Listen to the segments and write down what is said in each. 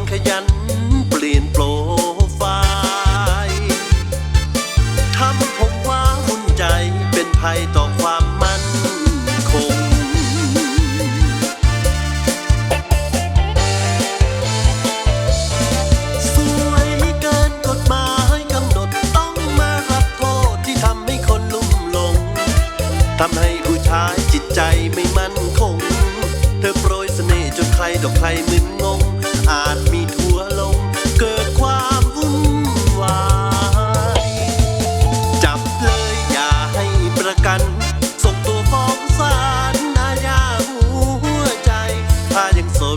ันขยันเปลี่ยนโปรไฟล์ทำผมว้าวุ่นใจเป็นภัยต่อความมั่นคง สวยเกินกฎหมายกำหนดต้องมารับโทษที่ทำให้คนลุ่มหลงทำให้ผู้ชายจิตใจไม่มั่นคง เธอโปรยเสน่ห์จนใครดอกใครมึน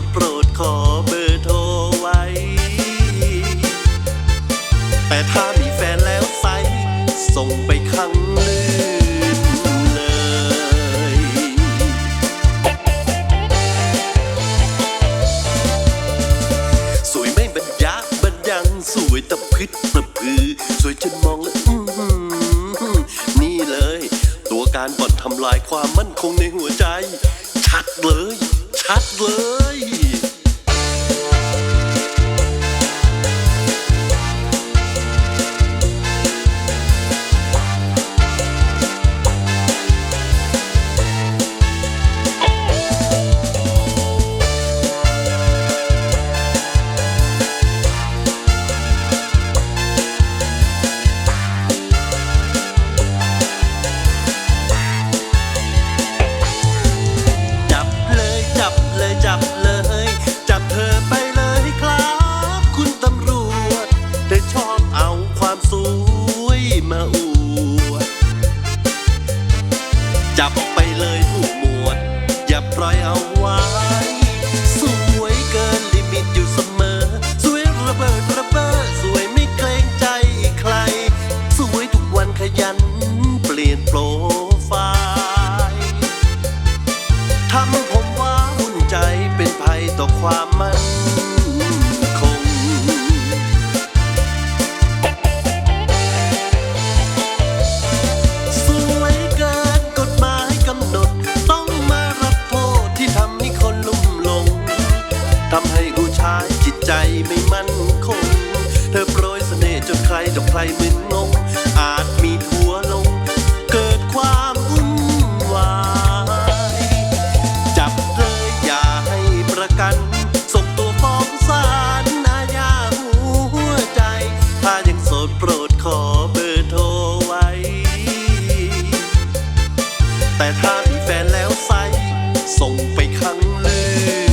ดโปรดขอเบอร์โทรไว้ แต่ถ้ามีแฟนแล้วไซส่งไปข้งลื่นเลย สวยไม่บรรยะบรรยังสวยตะพึดตะพือ สวยจนมองแล้วอื้อหือนี่เลย ตัวการบ่อนทำลายความมั่นคงในหัวใจ ชัดเลย ชัดเลย มาอูจับ จกใครมึนงงอาจมีผัวลง เกิดความวุ่นวายจับเลยอย่าให้ประกัน ส่งตัวฟ้องศาลนายาหัวใจ ถ้ายังโสดโปรดขอเบอร์โทรไว้ แต่ถ้ามีแฟนแล้วใส่ส่งไปข้งเลย